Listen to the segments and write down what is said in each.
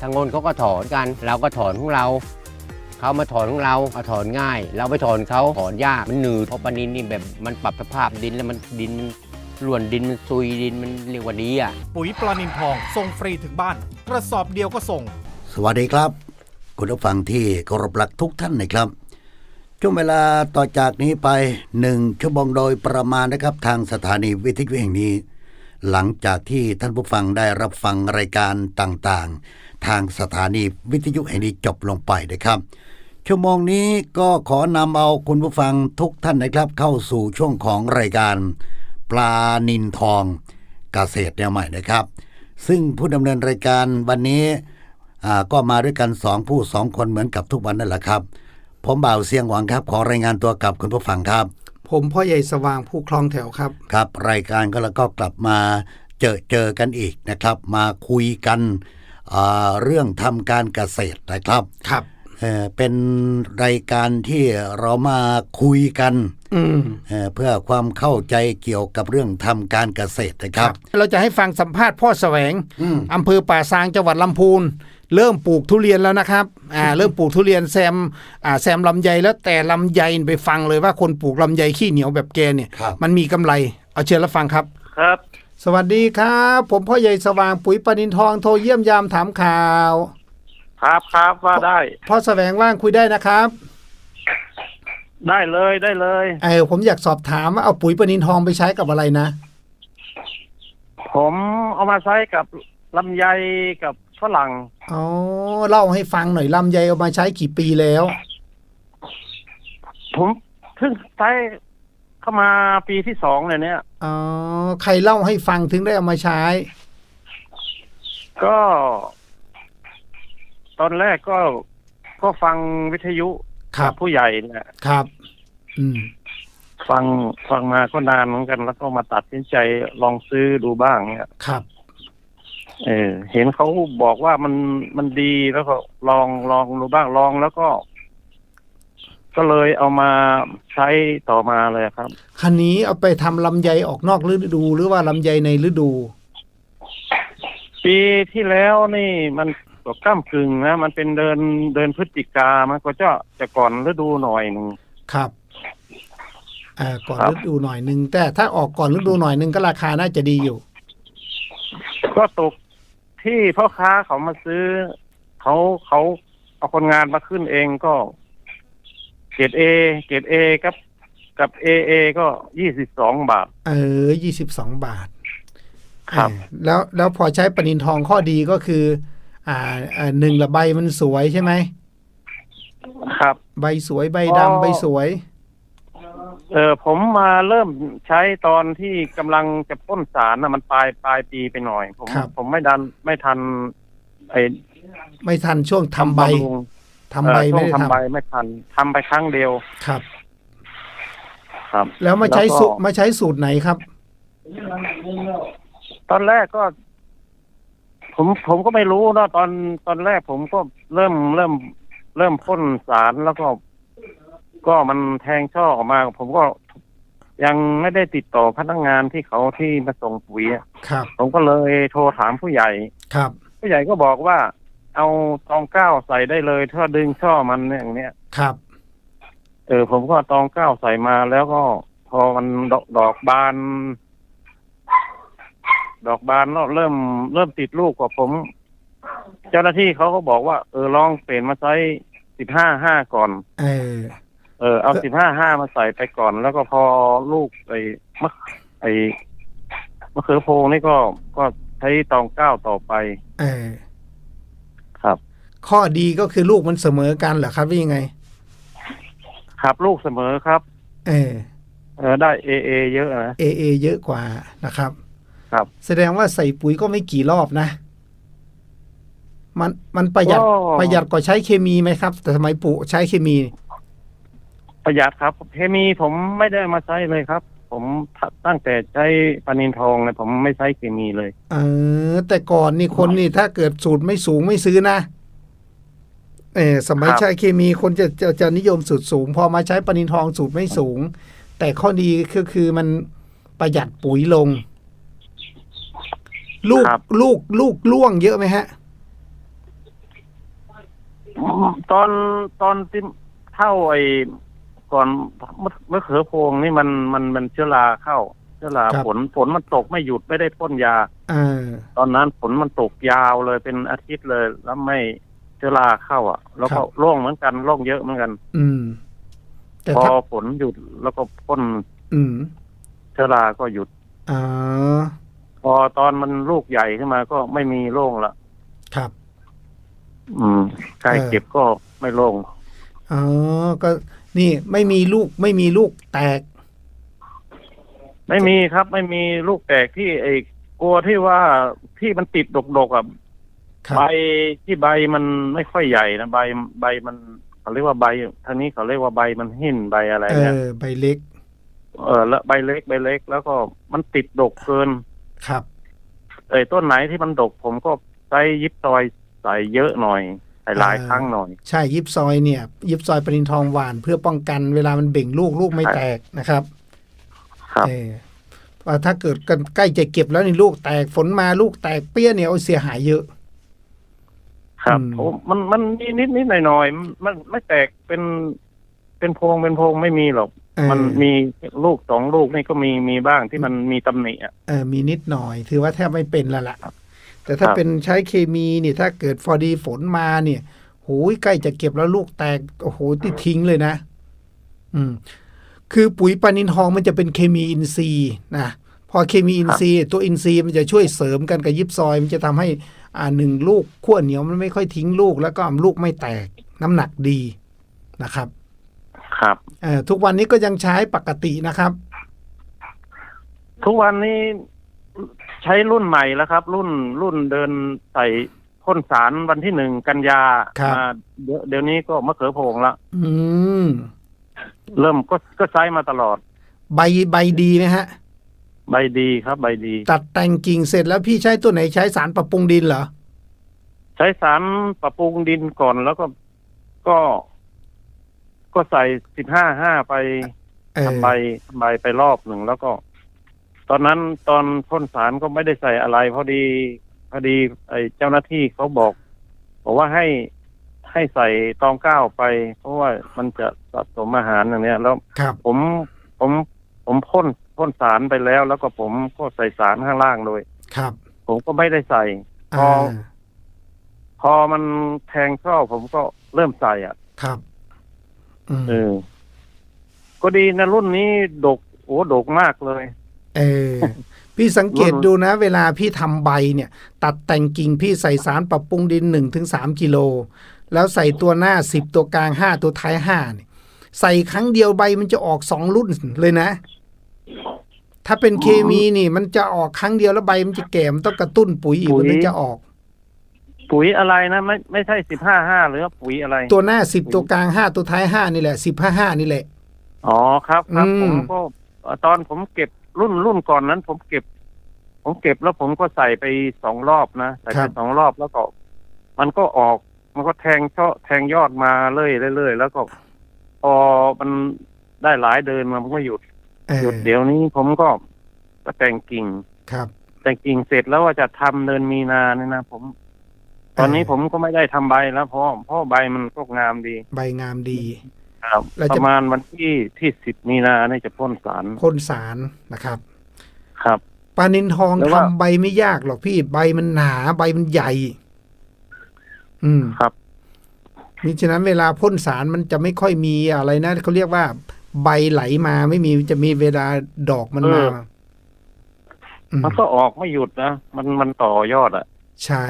ทางโน้นเขาก็ถอนกัน เราก็ถอนของเราเขามาถอนของเราเอาถอนง่าย เราไปถอนเขาถอนยากมันหนืดเพราะปลานินนี่แบบมันปรับสภาพดินแล้วมันดินมันร่วนดินมันซุยดินมันเรียกว่าดีอะปุ๋ยปลานินทองส่งฟรีถึงบ้าน กระสอบเดียวก็ส่ง สวัสดีครับ คุณผู้ฟังที่เคารพรักทุกท่านนะครับ ช่วงเวลาต่อจากนี้ไปหนึ่งชั่วโมงโดยประมาณนะครับ ทางสถานีวิทยุแห่งนี้ หลังจากที่ท่านผู้ฟังได้รับฟังรายการต่างๆ ทางสถานีวิทยุแห่งนี้จบลงไปนะครับ ชั่วโมงนี้ก็ขอนำเอาคุณผู้ฟังทุกท่านนะครับเข้าสู่ช่วงของรายการ ปลานินทองเกษตรแนวใหม่นะครับ ซึ่งผู้ดำเนินรายการวันนี้ก็มาด้วยกันสองผู้สองคนเหมือนกับทุกวันนั่นแหละครับ ผมบ่าวเสียงหวังครับ ขอรายงานตัวกับคุณผู้ฟังครับ ผมพ่อใหญ่สว่างผู้คลองแถวครับ ครับ รายการก็แล้วก็กลับมาเจอเจอกันอีกนะครับ มาคุยกันอ่าเรื่องทำการเกษตรนะครับครับเอ่อเป็นรายการที่เรามาคุยกันอืมเอ่อเพื่อความเข้าใจเกี่ยวกับเรื่องทำการเกษตรนะครับเราจะให้ฟังสัมภาษณ์พ่อแสวงอืมอำเภอป่าซางจังหวัดลำพูน เริ่มปลูกทุเรียนแล้วนะครับ อ่า เริ่มปลูกทุเรียนแซม อ่า แซมลำไยแล้วแต่ลำไยไปฟังเลยว่าคนปลูกลำไยขี้เหนียวแบบแกเนี่ยครับมันมีกำไร เอาเชิญรับฟังครับ ครับ สวัสดีครับ ผมพ่อใหญ่สว่างปุ๋ยปนินทองโทรเยี่ยมยามถามข่าว ครับครับว่าได้พ่อแสวงว่างคุยได้นะครับ ได้เลยได้เลยเออผมอยากสอบถามว่าเอาปุ๋ยปนินทองไปใช้กับอะไรนะ ผมเอามาใช้กับลำไยกับ ฝรั่งอ๋อเล่าให้ฟังหน่อยลำไยเอามาใช้กี่ปีแล้ว ผมเพิ่งใช้เข้ามาปีที่สองเลยเนี่ยอ๋อใครเล่าให้ฟังถึงได้เอามาใช้ ก็ ตอนแรกก็ก็ฟังวิทยุครับผู้ใหญ่แหละครับ อืม ฟังฟังมาก็นานเหมือนกัน แล้วก็มาตัดสินใจลองซื้อดูบ้างเนี่ยครับ เออ เห็นเขาบอกว่ามันมันดีแล้วก็ลองลองดูบ้างลองแล้วก็ ก็เลยเอามาใช้ต่อมาเลยครับ คันนี้เอาไปทำลำไยออกนอกฤดูหรือว่าลำไยในฤดู ปีที่แล้วนี่มันก็ก้ามกึ่งนะมันเป็นเดินเดินพฤศจิกามันก็จะจะก่อนฤดูหน่อยหนึ่ง ครับอ่าก่อนครับ ฤดูหน่อยหนึ่งแต่ถ้าออกก่อนฤดูหน่อยหนึ่งก็ราคาน่าจะดีอยู่ ก็ตก ที่พ่อค้าเขามาซื้อ เขาเขาเอาคนงานมาขึ้นเองก็เกรดเอเกรดเอกับ กับเอเอก็ยี่สิบสองบาท เออยี่สิบสองบาทครับเออแล้วแล้วพอใช้ปนินทองข้อดีก็คืออ่าอ่าหนึ่งละใบมันสวยใช่ไหมครับ ใบสวยใบอ๋อดำใบสวย เออผมมาเริ่มใช้ตอนที่กำลังจะพ่นสารนะมันปลายปลายปีไปหน่อย ผมครับ ผมไม่ดันไม่ทันไอ้ไม่ทันช่วงทำใบำรุงทำใบเอ่อไม่ได้ช่วงททำใบไม่ทันทำไปครั้งเดียวำครับ ครับ แล้วมาใช้แล้วก็สูตรมาใช้สูตรไหนครับ ตอนแรกก็ ผมผมก็ไม่รู้เนอะตอนตอนแรกผมก็เริ่มเริ่ม เริ่มพ่นสารแล้วก็ ก็มันแทงช่อออกมา ผมก็ยังไม่ได้ติดต่อพนักงานที่เขาที่มาส่งปุ๋ยอะครับ ผมก็เลยโทรถามผู้ใหญ่ ครับ ผู้ใหญ่ก็บอกว่า เอาตองเก้าใส่ได้เลยถ้าดึงช่อมันเนี่ยอย่างเนี้ยครับ เออผมก็เอาตองเก้าใส่มาแล้วก็พอมันดอกดอกบาน ดอกบานแล้วเริ่มเริ่มติดลูกกว่าผม เจ้าหน้าที่เขาก็บอกว่า เออลองเปลี่ยนมาใช้สิบห้าห้าก่อน เออ เออเอาเออสิบห้าห้ามาใส่ไปก่อน แล้วก็พอลูกไอ้มะไอ้มะเขือโพงนี่ก็ก็ใช้ตองเก้าต่อไป เออครับ ข้อดีก็คือลูกมันเสมอกันเหรอครับว่ายังไง ครับลูกเสมอครับ เออเออได้เอเอเยอะนะเอเอเยอะกว่านะครับ ครับ แสดงว่าใส่ปุ๋ยก็ไม่กี่รอบนะ มันมันประหยัดก็ประหยัดกว่าใช้เคมีไหมครับ แต่สมัยปลูกใช้เคมี ประหยัดครับเคมีผมไม่ได้มาใช้เลยครับ ผมตั้งแต่ใช้ปานินทองเนี่ยผมไม่ใช้เคมีเลย เออ แต่ก่อนนี่คนนี่ถ้าเกิดสูตรไม่สูงไม่ซื้อนะเออสมัยครับใช้เคมีคนจะจะจะนิยมสูตรสูง พอมาใช้ปนินทองสูตรไม่สูง แต่ข้อดีก็คือมันประหยัดปุ๋ยลง ลูกครับลูกลูกล่วงเยอะไหมฮะตอนตอนที่เท่าไอ้ ก่อนมะมะเขือพวงนี่มันมันมันเชื้อราเข้า เชื้อราครับฝนฝนมันตกไม่หยุดไม่ได้พ่นยาเออตอนนั้นฝนมันตกยาวเลยเป็นอาทิตย์เลย แล้วไม่เชื้อราเข้า อะ แล้วก็โร่งเหมือนกันโร่งเยอะเหมือนกัน อืมแต่พอถ้าฝนหยุดแล้วก็พ่นอืมเชื้อราก็หยุดอ๋อพอตอนมันลูกใหญ่ขึ้นมาก็ไม่มีโร่งละครับ อืมใครเออเก็บก็ไม่โร่งอ๋อก็ นี่ไม่มีลูกไม่มีลูกแตก ไม่มีครับ ไม่มีลูกแตกที่ไอ้กลัวที่ว่าที่มันติดดกๆอะครับ ใบที่ใบมันไม่ค่อยใหญ่นะใบใบมันเขาเรียกว่าใบทางนี้เขาเรียกว่าใบมันหินใบอะไรเอเนี่ยอใบเล็กเออแล้วใบเล็กใบเล็ก แล้วก็มันติดดกเกิน ครับ เอ้ยต้นไหนที่มันดกผมก็ใช้ยิบซอยใส่เยอะหน่อยใส่ห ลายอ่าครั้งหน่อย ใช่ยิบซอยเนี่ย ยิบซอยปรินทองหวาน เพื่อป้องกันเวลามันเบ่งลูกลูกไม่แตกนะครับ ครับเออว่าถ้าเกิดกันใกล้จะเก็บแล้วนี่ลูกแตกฝนมาลูกแตกเปี้ยเนี่ยเอาเสียหายเยอะ ครับอืมผมมันมันมีนิดนิดหน่อยหน่อยๆมันไม่แตกเป็นเป็นพวงเป็นพวงไม่มีหรอกเออมันมีลูกสองลูกนี่ก็มีมีบ้างที่มันมีตำหนิอะเออมีนิดหน่อย ถือว่าแทบไม่เป็นและละ แต่ถ้าครับเป็นใช้เคมีเนี่ยถ้าเกิดฟอดีฝนมาเนี่ยโหยใกล้จะเก็บแล้วลูกแตกโอ้โหที่ทิ้งเลยนะ อืม คือปุ๋ยปานินทองมันจะเป็นเคมีอินทรีย์นะพอเคมีอินทรีย์ ตัวอินทรีย์มันจะช่วยเสริมกันกับยิบซอย มันจะทำให้ อ่าหนึ่งลูกขั้วเหนียวมันไม่ค่อยทิ้งลูก แล้วก็ลูกไม่แตกน้ำหนักดีนะครับ ครับเอ่อทุกวันนี้ก็ยังใช้ปกตินะครับ ทุกวันนี้ ใช้รุ่นใหม่แล้วครับ รุ่นรุ่นเดินใส่พ่นสารวันที่หนึ่งกันยาครับมาเดี๋ยวเดี๋ยวนี้ก็มะเขือโพงละอืม เริ่มก็ก็ใช้มาตลอด ใบใบดีไหมฮะ ใบดีครับ ใบดี ตัดแต่งกิ่งเสร็จแล้วพี่ใช้ตัวไหนใช้สารปรับปรุงดินเหรอ ใช้สารปรับปรุงดินก่อนแล้วก็ก็ ก็ใส่สิบห้าห้าไปเออทำใบทำใบไปรอบหนึ่งแล้วก็ ตอนนั้นตอนพ่นสารก็ไม่ได้ใส่อะไร พอดีพอดีไอ้เจ้าหน้าที่เขาบอกบอกว่าให้ให้ใส่ตองก้าวไป เพราะว่ามันจะสะสมอาหารอย่างเนี้ยแล้วครับ ผมผมผมพ่นพ่นสารไปแล้ว แล้วก็ผมก็ใส่สารข้างล่างเลยครับ ผมก็ไม่ได้ใส่พออ่าพอมันแทงเข้าผมก็เริ่มใส่อะครับ อืมเออก็ดีนะรุ่นนี้ดกโอ้ดกมากเลย เออพี่สังเกตรุ่นดูนะ เวลาพี่ทำใบเนี่ย ตัดแต่งกิ่งพี่ใส่สารปรับปรุงดินหนึ่งถึงสามกิโล แล้วใส่ตัวหน้าสิบตัวกลางห้าตัวท้ายห้าเนี่ยใส่ครั้งเดียวใบมันจะออกสองรุ่นเลยนะ ถ้าเป็นเคมีนี่ มันจะออกครั้งเดียวแล้วใบมันจะแก่มันต้องกระตุ้นปุ๋ยอีกปุ๋ยมันถึงจะออก ปุ๋ยอะไรนะไม่ไม่ใช่สิบห้าห้าหรือว่าปุ๋ยอะไร ตัวหน้าสิบตัวกลางห้าตัวท้ายห้านี่แหละสิบห้าห้านี่แหละอ๋อครับครับอืผมมก็เอ่อตอนผมเก็บ รุ่นรุ่นก่อนนั้น ผมเก็บ ผมเก็บแล้วผมก็ใส่ไปสองรอบนะใส่ครัไปบสองรอบแล้วก็ มันก็ออก มันก็แทงช่อแทงยอดมาเรื่อยเรื่อยๆแล้วก็พอมันได้หลายเดือนมันก็หยุดเออหยุดเดี๋ยวนี้ผมก็ก็แต่งกิ่งครับ แต่งกิ่งเสร็จแล้วว่าจะทำเดินมีนาเนี่ยนะผมตอนนี้ผมก็ไม่ได้ทำใบแล้วเพราะเพราะใบมันก็งามดี ใบงามดี ครับแล้วปจะระมาณวันที่ที่สิบมีนาเนี่ยจะพ่นสารพ่นสารนะครับ ครับ ปลานินทองแล้วทำว่า ใบไม่ยากหรอกพี่ใบมันหนาใบมันใหญ่ อืมครับ มิฉะนั้นเวลาพ่นสารมันจะไม่ค่อยมีอะไรนะเขาเรียกว่า ใบไหลมาไม่มีจะมีเวลาดอกมันมาเออ อืมมันก็ออกไม่หยุดนะมันมันต่อยอดอะ ใช่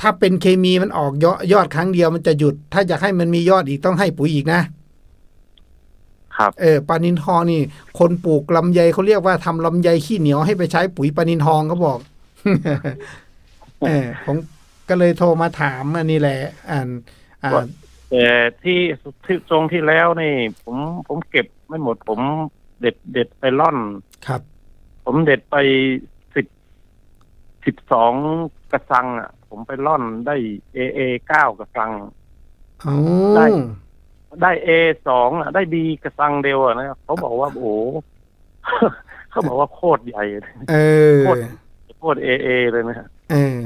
ถ้าเป็นเคมีมันออกยอดยอดครั้งเดียวมันจะหยุด ถ้าอยากให้มันมียอดอีกต้องให้ปุ๋ยอีกนะ ครับ เออปลานินทองนี่ คนปลูกลำไยเขาเรียกว่าทำลำไยขี้เหนียวให้ไปใช้ปุ๋ยปลานินทองเขาบอกเออผมก็เลยโทรมาถามอันนี้แหละอ่านอ่าว่าแต่ที่ที่ตรงที่แล้วนี่ ผมผมเก็บไม่หมด ผมเด็ดเด็ดไปล่อนครับ ผมเด็ดไปสิบสิบสองกระสังอะ ผมไปล่อนได้เอเอเก้ากระสัง อ๋อได้ ได้เอสองอะ ได้บีกระสังเดียวอะนะเขาบอกว่าโอ้โห เขาบอกว่าโคตรใหญ่เลยเออ โคตร โคตรเอเอเลยนะฮะเออ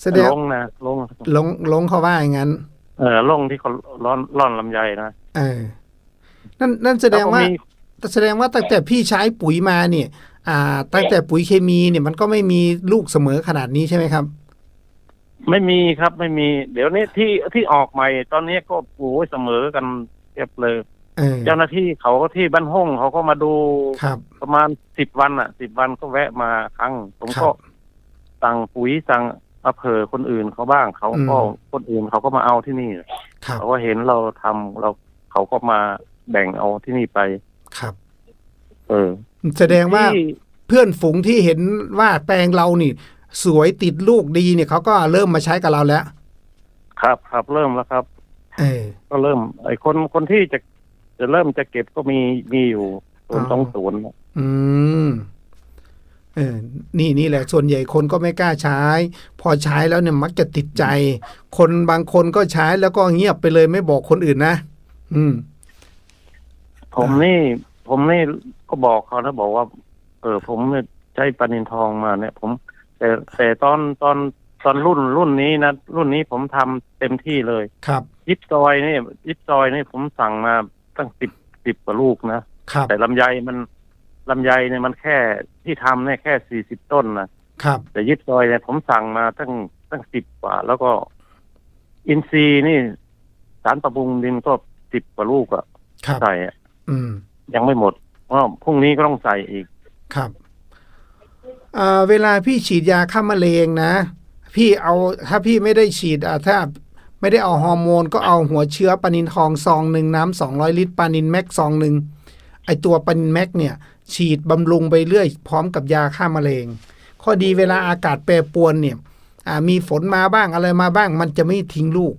แสดงลงนะลงลงลงเขาว่าอย่างนั้น เออลงที่เขาร้อนร่อนลำไยนะเออ นั่นนั่นแสดงว่า ล้ก็มีแสดงว่าตั้งแต่พี่ใช้ปุ๋ยมาเนี่ย อ่า ตั้งแต่ปุ๋ยเคมีเนี่ยมันก็ไม่มีลูกเสมอขนาดนี้ใช่ไหมครับ ไม่มีครับไม่มี เดี๋ยวนี้ที่ที่ออกใหม่ ตอนนี้ก็โอ้ยเสมอกันเรียบเลยเออเจ้าหน้าที่เขาก็ที่บ้านห้องเขาก็มาดูครับ ประมาณสิบวันอะสิบวันก็แวะมาครั้ง ผมครัก็บสั่งปุ๋ยสั่งมาเผื่อคนอื่นเขาบ้างเขาก็อืมคนอื่นเขาก็มาเอาที่นี่ครับเขาก็เห็นเราทำเราเขาก็มาแบ่งเอาที่นี่ไปครับ เออ แสดงว่าที่เพื่อนฝูงที่เห็นว่าแปลงเรานี่ สวยติดลูกดีเนี่ยเขาก็เริ่มมาใช้กับเราแล้ว ครับครับเริ่มแล้วครับ เออ ก็เริ่ม ไอ้คนคนที่จะจะเริ่มจะเก็บก็มีมีอยู่ศูนย์อ๋อสองศูนย์อืมเออ นี่นี่แหละ ส่วนใหญ่คนก็ไม่กล้าใช้ พอใช้แล้วเนี่ยมักจะติดใจ คนบางคนก็ใช้แล้วก็เงียบไปเลยไม่บอกคนอื่นนะ อืม ผมนี่ ผมนี่ก็บอกเขานะบอกว่า เออ ผมเนี่ยใช้ปลานินทองมาเนี่ย ผม แต่แต่ตอนตอนตอนรุ่นรุ่นนี้นะรุ่นนี้ผมทำเต็มที่เลยครับยิบซอยนี่ยิบซอยนี่ผมสั่งมาตั้งสิบสิบกว่าลูกนะครับแต่ลำไยมันลำไยเนี่ยมันแค่ที่ทำเนี่ยแค่สี่สิบต้นนะครับ แต่ยิบซอยเนี่ยผมสั่งมาตั้งตั้งสิบกว่า แล้วก็ อินซีย์นี่สารปรับปรุงดินก็สิบกว่าลูกอะครับใส่อะอืมยังไม่หมดเพราะพรุ่งนี้ก็ต้องใส่อีกครับอ่า เวลาพี่ฉีดยาฆ่าแมลงนะ พี่เอาถ้าพี่ไม่ได้ฉีดอ่าถ้าไม่ได้เอาฮอร์โมน ก็เอาหัวเชื้อปานินทองซองหนึ่งน้ำสองร้อยลิตรปานินแม็กซองหนึ่งไอตัวปานินแม็กเนี่ย ฉีดบำรุงไปเรื่อย พร้อมกับยาฆ่าแมลงข้อดีเวลาอากาศแปรปรวนเนี่ยอ่ามีฝนมาบ้างอะไรมาบ้าง มันจะไม่ทิ้งลูก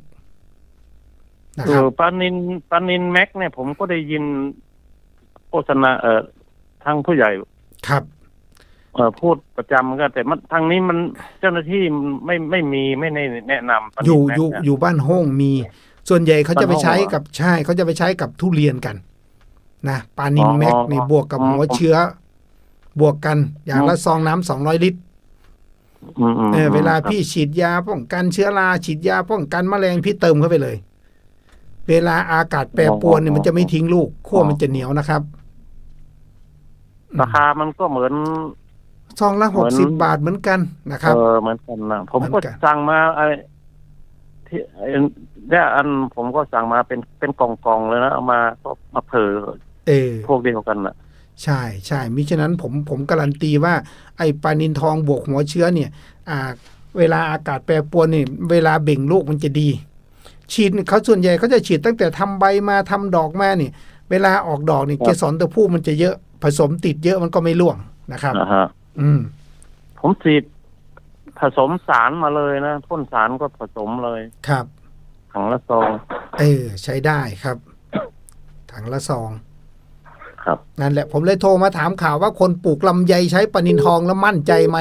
นะเอครับอปานินปานินแม็กเนี่ยผมก็ได้ยินโฆษณาเอ่อทางผู้ใหญ่ครับ เอ่อพูดประจำก็แต่มันทางนี้มันเจ้าหน้าที่ไม่ไม่มีไม่ได้แนะนำปานินอยู่แม็กอยู่เนี่ยอยู่บ้านห้องมี ส่วนใหญ่เขาจะไปใช้บ้านห้องเหรอกับใช่เขาจะไปใช้กับทุเรียนกัน นะปานินอ๋อแม็กอ๋อนี่บวกกับอ๋อหัวเชื้อ บวกกันอย่างละซองน้ำสองร้อยลิตรอืมอืมเออเวลาครับพี่ฉีดยาป้องกันเชื้อราฉีดยาป้องกันแมลงพี่เติมเข้าไปเลย เวลาอากาศแปรปรวนเนี่ยมันจะไม่ทิ้งลูกขั้วมันจะเหนียวนะครับ ราคามันก็เหมือน ซองละเหหมืกอนสิบบาทเหมือนกันนะครับ เออเหมือนกันนะผมเหมืก็อนกันสั่งมาไอ้ที่ไอ้เนี่ยอันผมก็สั่งมาเป็นเป็นกล่องๆเลยนะเอามาก็มาเผื่อเออพวกเดียวกันน่ะ ใช่ใช่มิฉะนั้นผมผมการันตีว่า ไอ้ปลานินทองบวกหัวเชื้อเนี่ย อ่า เวลาอากาศแปรปรวนเนี่ยเวลาเบ่งลูกมันจะดี ฉีดเขาส่วนใหญ่เขาจะฉีดตั้งแต่ทำใบมาทำดอกมาเนี่ย เวลาออกดอกเนี่ยครับเกสรตัวผู้มันจะเยอะผสมติดเยอะมันก็ไม่ร่วงนะครับนะฮะ อืม ผมฉีดผสมสารมาเลยนะพ่นสารก็ผสมเลยครับ ถังละซองเออ ใช้ได้ครับ ถังละซองครับนั่นแหละ ผมเลยโทรมาถามข่าวว่าคนปลูกลำไยใช้ปลานินทองแล้วมั่นใจไหม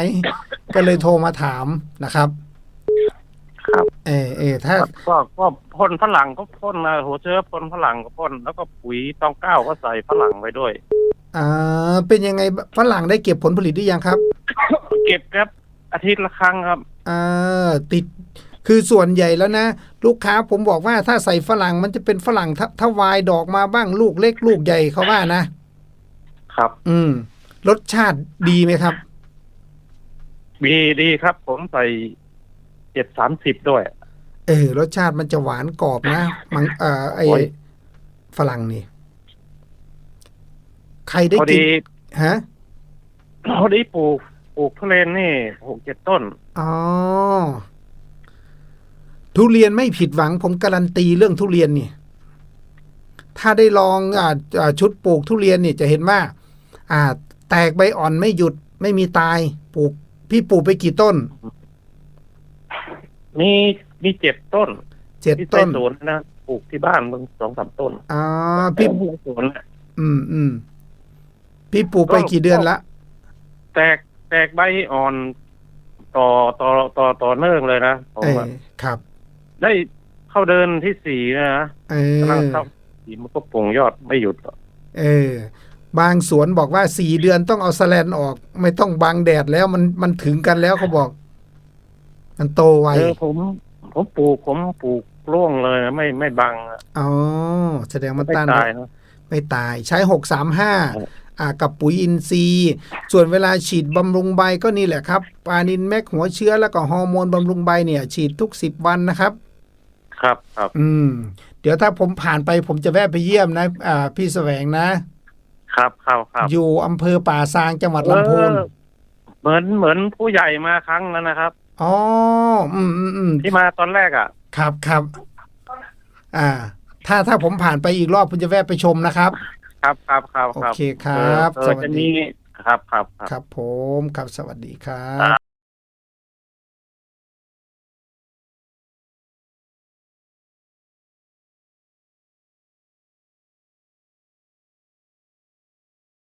ก็เลยโทรมาถามนะครับ ครับ เออเออถ้า ก็ก็พ่นฝรั่งก็พ่นนะหัวเชื้อพ่นฝรั่งก็พ่นแล้วก็ปุ๋ยตองเก้าก็ใส่ฝรั่งไว้ด้วย อ่าเป็นยังไงฝรั่งได้เก็บผลผลิตหรือยังครับ เก็บครับอาทิตย์ละครั้งครับอ่าติดคือส่วนใหญ่แล้วนะ ลูกค้าผมบอกว่าถ้าใส่ฝรั่งมันจะเป็นฝรั่งททวายดอกมาบ้างลูกเล็กลูกใหญ่เขาว่านะ ครับ อืม รสชาติดีไหมครับ ดีดีครับ ผมใส่เจ็ดสามสิบด้วย เออรสชาติมันจะหวานกรอบนะ มังเอ่อไอโอ้ยฝรั่งนี่ ใครได้พอกิดีนฮะพอดีปลูกปลูกทุเรียนนี่หกเจ็ดต้น อ๋อทุเรียนไม่ผิดหวัง ผมการันตีเรื่องทุเรียนนี่ ถ้าได้ลองอ่าอ่าชุดปลูกทุเรียนเนี่ยจะเห็นว่า อ่า แตกใบอ่อนไม่หยุดไม่มีตายปลูก พี่ปลูกไปกี่ต้นมีมีเจ็ดต้นเจ็ดที่ต้ใส่นสวนนะปลูกที่บ้านมึงสองสามต้นอ่าพี่ในสวนน่ะอืมอืม พี่ปลูกไปกี่เดือนละ แตกแตกใบอ่อน ต่อต่อต่อต่อเนื่องเลยนะผมเอออะครับ ได้เข้าเดินที่สี่นะเอกำลังอเข้าสี่มันก็ปลงยอดไม่หยุดหรอกเออ บางสวนบอกว่าสี่เดือนต้องเอาแสแลนออก ไม่ต้องบังแดดแล้วมันมันถึงกันแล้วเขาบอก มันโตไวเออผม ผมปลูกผมปลูกร่วงเลยนะไม่ไม่บังอะอ๋อแสดงว่าไม่ต้านตายนะ ไม่ตายใช้หกสามห้าครับอ่า กับปุ๋ยอินทรีย์ ส่วนเวลาฉีดบำรุงใบก็นี่แหละครับปานินแมกหัวเชื้อแล้วก็ฮอร์โมนบำรุงใบเนี่ย ฉีดทุกสิบวันนะครับ ครับครับ อืม เดี๋ยวถ้าผมผ่านไปผมจะแวะไปเยี่ยมนะอ่าพี่แสวงนะ ครับครับครับอยู่อำเภอป่าซางจังหวัดลำพูนเออเหมือนเหมือนผู้ใหญ่มาครั้งนั้นนะครับอ๋ออืมอืมอืมที่มาตอนแรกอะ ครับครับ อ่า ถ้าถ้าผมผ่านไปอีกรอบผมจะแวะไปชมนะครับ ครับครับครับโอครับเคครับ เออสเออวัสจะดีมีครับครับครับ ครับผมครับสวัสดีครับ